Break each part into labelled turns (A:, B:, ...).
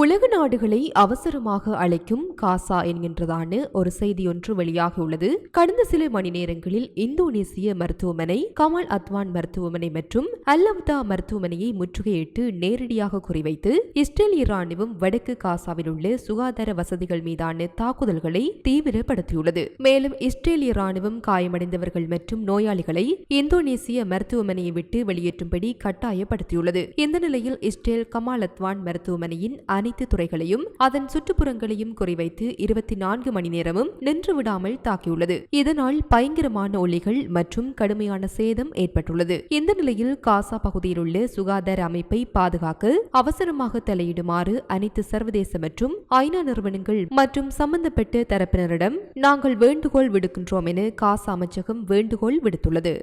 A: உலக நாடுகளை அவசரமாக அழைக்கும் காசா என்கின்றதான ஒரு செய்தி ஒன்று வெளியாகியுள்ளது கடந்த சில மணி நேரங்களில் இந்தோனேசிய மருத்துவமனை கமால் அத்வான் மருத்துவமனை மற்றும் அல்லவ்தா மருத்துவமனையை முற்றுகையிட்டு நேரடியாக குறிவைத்து இஸ்ரேலிய இராணுவம் வடக்கு காசாவில் உள்ள சுகாதார வசதிகள் மீதான தாக்குதல்களை தீவிரப்படுத்தியுள்ளது. மேலும் இஸ்ரேலிய ராணுவம் காயமடைந்தவர்கள் மற்றும் நோயாளிகளை இந்தோனேசிய மருத்துவமனையை விட்டு வெளியேற்றும்படி கட்டாயப்படுத்தியுள்ளது. இந்த நிலையில் இஸ்ரேல் கமால் அத்வான் மருத்துவமனையின் அனைத்து துறைகளையும் அதன் சுற்றுப்புறங்களையும் குறிவைத்து இருபத்தி நான்கு மணி நேரமும் நின்று விடாமல் தாக்கியுள்ளது. இதனால் பயங்கரமான ஒலிகள் மற்றும் கடுமையான சேதம் ஏற்பட்டுள்ளது. இந்த நிலையில் காசா பகுதியில் உள்ள சுகாதார அமைப்பை பாதுகாக்க அவசரமாக தலையிடுமாறு அனைத்து சர்வதேச மற்றும் ஐநா நிறுவனங்கள் மற்றும் சம்பந்தப்பட்ட தரப்பினரிடம் நாங்கள் வேண்டுகோள் விடுக்கின்றோம் என காசா அமைச்சகம் வேண்டுகோள் விடுத்துள்ளது.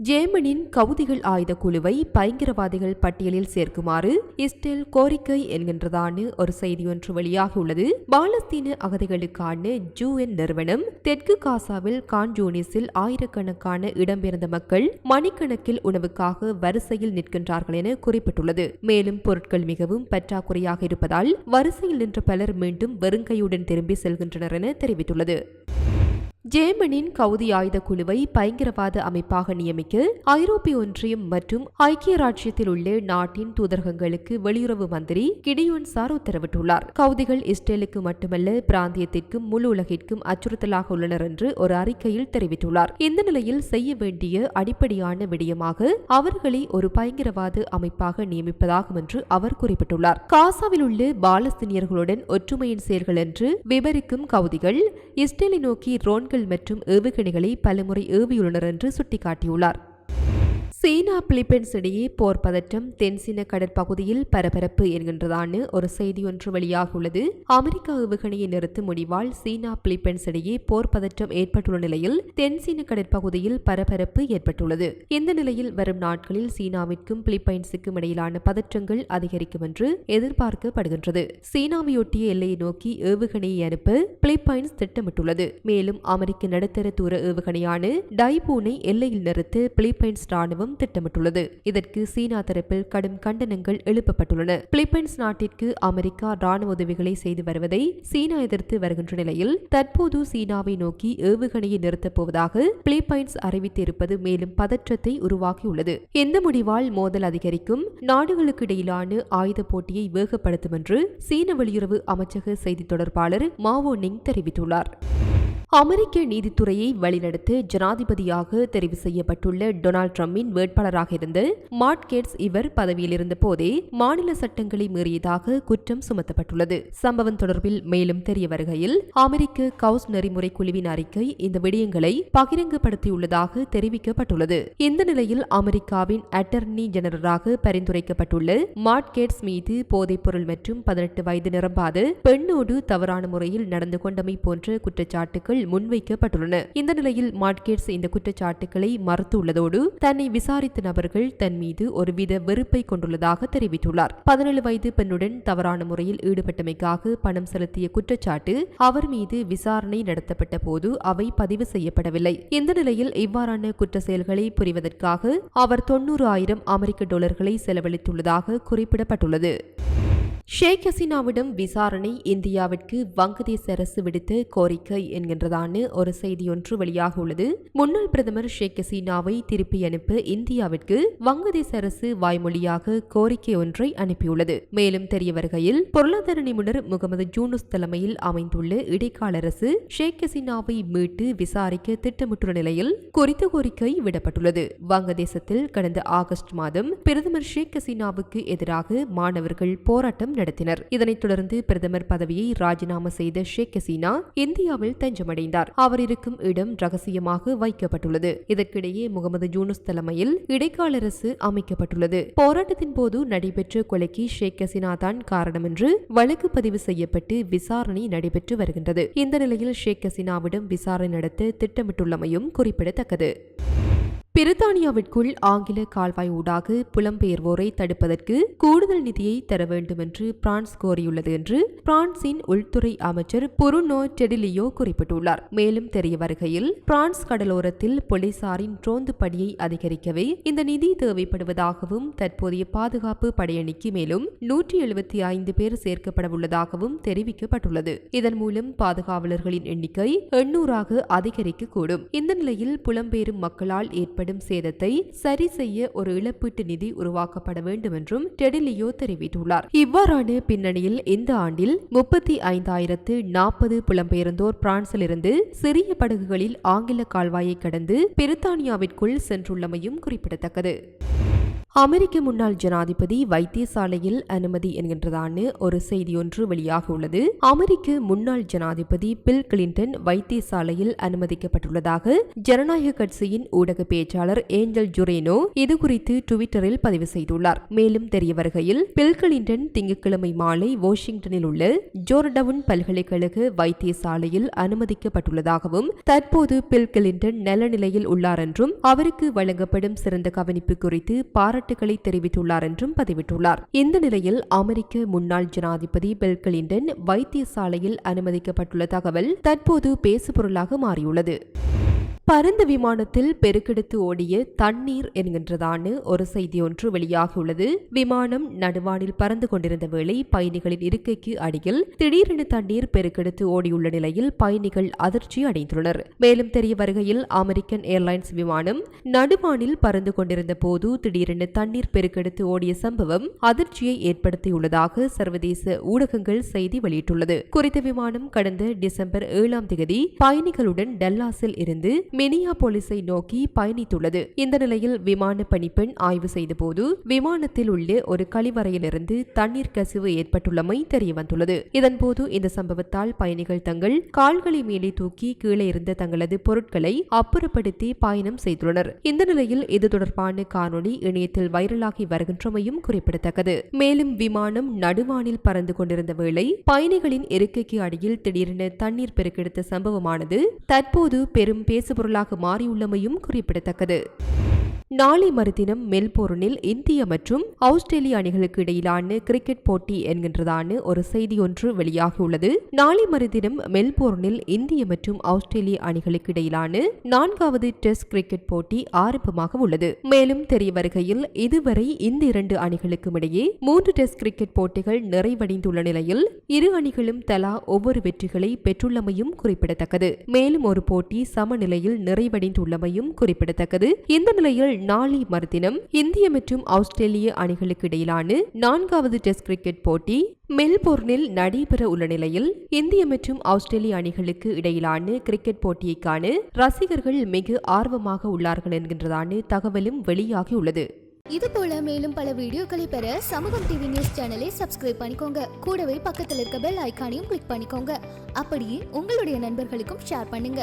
A: ஜேமனின் கவுதிகள் ஆயுத குழுவை பயங்கரவாதிகள் பட்டியலில் சேர்க்குமாறு இஸ்ரேல் கோரிக்கை என்கின்றதான ஒரு செய்தி ஒன்று வெளியாகியுள்ளது பாலஸ்தீன அகதிகளுக்கான ஜூஎன் நிறுவனம் தெற்கு காசாவில் கான்ஜூனிஸில் ஆயிரக்கணக்கான இடம்பெயர்ந்த மக்கள் மணிக்கணக்கில் உணவுக்காக வரிசையில் நிற்கின்றார்கள் என குறிப்பிட்டுள்ளது. மேலும் பொருட்கள் மிகவும் பற்றாக்குறையாக இருப்பதால் வரிசையில் நின்ற பலர் மீண்டும் வெறுங்கையுடன் திரும்பி செல்கின்றனர் என தெரிவித்துள்ளது. ஜேமனின் கவுதி ஆயுத குழுவை பயங்கரவாத அமைப்பாக நியமிக்க ஐரோப்பிய ஒன்றியம் மற்றும் ஐக்கிய ராஜ்யத்தில் உள்ள நாட்டின் தூதரகங்களுக்கு வெளியுறவு மந்திரி கிடியோன் சார் உத்தரவிட்டுள்ளார். கவுதிகள் இஸ்ரேலுக்கு மட்டுமல்ல பிராந்தியத்திற்கும் முழு உலகிற்கும் அச்சுறுத்தலாக உள்ளனர் என்று ஒரு அறிக்கையில் தெரிவித்துள்ளார். இந்த நிலையில் செய்ய வேண்டிய அடிப்படையான விடயமாக அவர்களை ஒரு பயங்கரவாத அமைப்பாக நியமிப்பதாகும் என்று அவர் குறிப்பிட்டுள்ளார். காசாவில் உள்ள பாலஸ்தீனியர்களுடன் ஒற்றுமையின் செயல்கள் என்று விவரிக்கும் கவுதிகள் இஸ்ரேலை நோக்கி ரோன்கள் மற்றும் ஏவுகணைகளை பலமுறை ஏவியுள்ளனர் என்று சுட்டிக்காட்டியுள்ளார். சீனா பிலிப்பைன்ஸ் இடையே போர் பதற்றம் தென்சீன கடற்பகுதியில் பரபரப்பு என்கின்றதான ஒரு செய்தி ஒன்று வெளியாகியுள்ளது அமெரிக்கா ஏவுகணையை நிறுத்தும் முடிவால் சீனா பிலிப்பைன்ஸ் இடையே போர் பதற்றம் ஏற்பட்டுள்ள நிலையில் தென்சீன கடற்பகுதியில் பரபரப்பு ஏற்பட்டுள்ளது. இந்த நிலையில் வரும் நாட்களில் சீனாவிற்கும் பிலிப்பைன்ஸுக்கும் இடையிலான பதற்றங்கள் அதிகரிக்கும் என்று எதிர்பார்க்கப்படுகின்றது. சீனாவையொட்டிய எல்லையை நோக்கி ஏவுகணையை அனுப்ப பிலிப்பைன்ஸ் திட்டமிட்டுள்ளது. மேலும் அமெரிக்க நடுத்தர தூர ஏவுகணையான டைபூனை எல்லையில் நிறுத்த பிலிப்பைன்ஸ் ராணுவம் ராணுவம் திட்டமிட்டுள்ளது. இதற்கு சீனா தரப்பில் கடும் கண்டனங்கள் எழுப்பப்பட்டுள்ளன. பிலிப்பைன்ஸ் நாட்டிற்கு அமெரிக்கா ராணுவ உதவிகளை செய்து வருவதை சீனா எதிர்த்து வருகின்ற நிலையில் தற்போது சீனாவை நோக்கி ஏவுகணையை நிறுத்தப் போவதாக பிலிப்பைன்ஸ் அறிவித்திருப்பது மேலும் பதற்றத்தை உருவாக்கியுள்ளது. இந்த முடிவால் மோதல் அதிகரிக்கும் நாடுகளுக்கு இடையிலான ஆயுத போட்டியை வேகப்படுத்தும் என்று சீன வெளியுறவு அமைச்சக செய்தி தொடர்பாளர் மாவோ நிங் தெரிவித்துள்ளார். அமெரிக்க நீதித்துறையை வழிநடத்த ஜனாதிபதியாக தெரிவு செய்யப்பட்டுள்ள டொனால்ட் ட்ரம்பின் வேட்பாளராக இருந்து மாட்கேட்ஸ் இவர் பதவியில் இருந்த போதே மாநில சட்டங்களை மீறியதாக குற்றம் சுமத்தப்பட்டுள்ளது. சம்பவம் தொடர்பில் மேலும் தெரிய வருகையில் அமெரிக்க கவுஸ் நெறிமுறை குழுவின் அறிக்கை இந்த விடயங்களை பகிரங்கப்படுத்தியுள்ளதாக தெரிவிக்கப்பட்டுள்ளது. இந்த நிலையில் அமெரிக்காவின் அட்டர்னி ஜெனரலாக பரிந்துரைக்கப்பட்டுள்ள மார்ட் கேட்ஸ் மீது போதைப்பொருள் மற்றும் பதினெட்டு வயது நிரம்பாத பெண்ணோடு தவறான முறையில் நடந்து கொண்டமை போன்ற குற்றச்சாட்டுகள் முன்வைக்கப்பட்டுள்ளன. இந்த நிலையில் மாட்கேட்ஸ் இந்த குற்றச்சாட்டுகளை மறுத்துள்ளதோடு தன்னை விசாரித்த நபர்கள் தன் மீது ஒருவித வெறுப்பை கொண்டுள்ளதாக தெரிவித்துள்ளார். பதினேழு வயது பெண்ணுடன் தவறான முறையில் ஈடுபட்டமைக்காக பணம் செலுத்திய குற்றச்சாட்டு அவர் மீது விசாரணை நடத்தப்பட்ட போது அவை பதிவு செய்யப்படவில்லை. இந்த நிலையில் இவ்வாறான குற்ற செயல்களை புரிவதற்காக அவர் தொன்னூறு ஆயிரம் அமெரிக்க டாலர்களை செலவழித்துள்ளதாக குறிப்பிடப்பட்டுள்ளது. ஷேக் ஹசீனாவிடம் விசாரணை இந்தியாவிற்கு வங்கதேச அரசு விடுத்த கோரிக்கை என்கின்றதான ஒரு செய்தி ஒன்று வெளியாக உள்ளது. முன்னாள் பிரதமர் ஷேக் ஹசீனாவை திருப்பி அனுப்ப இந்தியாவிற்கு வங்கதேச அரசு வாய்மொழியாக கோரிக்கை ஒன்றை அனுப்பியுள்ளது. மேலும் தெரிய வருகையில் பொருளாதார நிபுணர் முகமது ஜூனுஸ் தலைமையில் அமைந்துள்ள இடைக்கால அரசு ஷேக் ஹசீனாவை மீட்டு விசாரிக்க திட்டமிட்டுள்ள நிலையில் குறித்த கோரிக்கை விடப்பட்டுள்ளது. வங்கதேசத்தில் கடந்த ஆகஸ்ட் மாதம் பிரதமர் ஷேக் ஹசீனாவுக்கு எதிராக மாணவர்கள் போராட்டம் நடத்தினர். இதனைத் தொடர்ந்து பிரதமர் பதவியை ராஜினாமா செய்த ஷேக் ஹசீனா இந்தியாவில் தஞ்சமடைந்தார். அவர் இருக்கும் இடம் ரகசியமாக வைக்கப்பட்டுள்ளது. இதற்கிடையே முகமது ஜூனஸ் தலைமையில் இடைக்கால அரசு அமைக்கப்பட்டுள்ளது. போராட்டத்தின் போது நடைபெற்ற கொலைக்கு ஷேக் ஹசீனா தான் காரணம் என்று வழக்கு பதிவு செய்யப்பட்டு விசாரணை நடைபெற்று வருகின்றது. இந்த நிலையில் ஷேக் ஹசீனாவிடம் விசாரணை நடத்த திட்டமிட்டுள்ளமையும் குறிப்பிடத்தக்கது. பிரித்தானியாவிற்குள் ஆங்கில கால்வாய் ஊடாக புலம்பெயர்வோரை தடுப்பதற்கு கூடுதல் நிதியை தர வேண்டும் என்று பிரான்ஸ் கோரியுள்ளது என்று பிரான்சின் உள்துறை அமைச்சர் புருனோ டெடிலியோ குறிப்பிட்டுள்ளார். மேலும் தெரிய வருகையில் பிரான்ஸ் கடலோரத்தில் போலீசாரின் ரோந்து பணியை அதிகரிக்கவே இந்த நிதி தேவைப்படுவதாகவும் தற்போதைய பாதுகாப்பு படையணிக்கு மேலும் நூற்றி எழுபத்தி ஐந்து பேர் சேர்க்கப்படவுள்ளதாகவும் தெரிவிக்கப்பட்டுள்ளது. இதன் மூலம் பாதுகாவலர்களின் எண்ணிக்கை எண்ணூறாக அதிகரிக்கக்கூடும். இந்த நிலையில் புலம்பெயரும் மக்களால் ஏற்படும் சேதத்தை சரி செய்ய ஒரு இழப்பீட்டு நிதி உருவாக்கப்பட வேண்டும் என்றும் டெடிலியோ தெரிவித்துள்ளார். இவ்வாறான பின்னணியில் இந்த ஆண்டில் முப்பத்தி ஐந்தாயிரத்து நாற்பது புலம்பெயர்ந்தோர் பிரான்சிலிருந்து சிறிய படகுகளில் ஆங்கில கால்வாயை கடந்து பிரித்தானியாவிற்குள் சென்றுள்ளமையும் குறிப்பிடத்தக்கது. அமெரிக்க முன்னாள் ஜனாதிபதி வைத்தியசாலையில் அனுமதி என்கின்றதான ஒரு செய்தி ஒன்று வெளியாக உள்ளது. அமெரிக்க முன்னாள் ஜனாதிபதி பில் கிளின்டன் வைத்தியசாலையில் அனுமதிக்கப்பட்டுள்ளதாக ஜனநாயக கட்சியின் ஊடக பேச்சாளர் ஏஞ்சல் ஜுரேனோ இது குறித்து டுவிட்டரில் பதிவு செய்துள்ளார். மேலும் தெரிய வருகையில் பில் கிளின்டன் திங்கட்கிழமை மாலை வாஷிங்டனில் உள்ள ஜோர்டவுன் பல்கலைக்கழக வைத்தியசாலையில் அனுமதிக்கப்பட்டுள்ளதாகவும் தற்போது பில் கிளின்டன் நல்ல நிலையில் உள்ளார் என்றும் அவருக்கு வழங்கப்படும் சிறந்த கவனிப்பு குறித்து பாராட்டு பாராட்டுகளை தெரிவித்துள்ளார் என்றும் பதிவிட்டுள்ளார். இந்த நிலையில் அமெரிக்க முன்னாள் ஜனாதிபதி பில் கிளின்டன் வைத்தியசாலையில் அனுமதிக்கப்பட்டுள்ள தகவல் தற்போது பேசுபொருளாக மாறியுள்ளது. பரந்த விமானத்தில் பெருக்கெடுத்து ஓடிய தண்ணீர் என்கின்றதான ஒரு செய்தி ஒன்று வெளியாகியுள்ளது விமானம் நடுவானில் பறந்து கொண்டிருந்த வேளை பயணிகளின் இருக்கைக்கு அடியில் திடீரென தண்ணீர் பெருக்கெடுத்து ஓடியுள்ள நிலையில் பயணிகள் அதிர்ச்சி அடைந்துள்ளனர். மேலும் தெரிய வருகையில் அமெரிக்கன் ஏர்லைன்ஸ் விமானம் நடுவானில் பறந்து கொண்டிருந்த போது திடீரென தண்ணீர் பெருக்கெடுத்து ஓடிய சம்பவம் அதிர்ச்சியை ஏற்படுத்தியுள்ளதாக சர்வதேச ஊடகங்கள் செய்தி வெளியிட்டுள்ளது. குறித்த விமானம் கடந்த டிசம்பர் ஏழாம் தேதி பயணிகளுடன் டல்லாஸில் இருந்து மினியா நோக்கி பயணித்துள்ளது. இந்த நிலையில் விமான பணிப்பெண் ஆய்வு செய்தபோது விமானத்தில் உள்ள ஒரு கழிவறையிலிருந்து தண்ணீர் கசிவு ஏற்பட்டுள்ளமை தெரியவந்துள்ளது. இதன்போது இந்த சம்பவத்தால் பயணிகள் தங்கள் கால்களை மேலே தூக்கி கீழே இருந்த தங்களது பொருட்களை அப்புறப்படுத்தி பயணம் செய்துள்ளனர். இந்த நிலையில் இது தொடர்பான காணொலி இணையத்தில் வைரலாகி வருகின்றமையும் குறிப்பிடத்தக்கது. மேலும் விமானம் நடுவானில் பறந்து கொண்டிருந்த வேளை பயணிகளின் இருக்கைக்கு அடியில் திடீரென தண்ணீர் பெருக்கெடுத்த சம்பவமானது தற்போது பெரும் பேசுபொருள் பொருளாக மாறியுள்ளமையும் குறிப்பிடத்தக்கது. நாளை மறுதினம் மெல்போர்னில் இந்திய மற்றும் ஆஸ்திரேலிய அணிகளுக்கு இடையிலான கிரிக்கெட் போட்டி என்கின்றதான ஒரு செய்தி ஒன்று வெளியாகியுள்ளது. நாளை மறுதினம் மெல்போர்னில் இந்திய மற்றும் ஆஸ்திரேலிய அணிகளுக்கு இடையிலான நான்காவது டெஸ்ட் கிரிக்கெட் போட்டி ஆரம்பமாக உள்ளது. மேலும் தெரிய வருகையில் இதுவரை இந்த இரண்டு அணிகளுக்கும் இடையே மூன்று டெஸ்ட் கிரிக்கெட் போட்டிகள் நிறைவடைந்துள்ள நிலையில் இரு அணிகளும் தலா ஒவ்வொரு வெற்றிகளை பெற்றுள்ளமையும் குறிப்பிடத்தக்கது. மேலும் ஒரு போட்டி சமநிலையில் நிறைவடைந்துள்ளமையும் குறிப்பிடத்தக்கது. இந்த நிலையில் நாளை மறுதினம் இந்திய மற்றும் ஆஸ்திரேலிய அணிகளுக்கு இடையிலான நான்காவது டெஸ்ட் கிரிக்கெட் போட்டி மெல்போர்னில் நடைபெற உள்ள நிலையில் இந்திய மற்றும் ஆஸ்திரேலிய அணிகளுக்கு இடையிலான கிரிக்கெட் போட்டியை காண ரசிகர்கள் மிக ஆர்வமாக உள்ளார்கள் என்கின்றதான தகவலும் வெளியாகியுள்ளது
B: இது போல மேலும் பல வீடியோக்களை பெற சமூகம் டிவி நியூஸ் சேனலை சப்ஸ்கிரைப் பண்ணிக்கோங்க. கூடவே பக்கத்தில் இருக்க பெல் ஐகானையும் கிளிக் பண்ணிக்கோங்க. அப்படியே உங்களுடைய நண்பர்களுக்கும் ஷேர் பண்ணுங்க.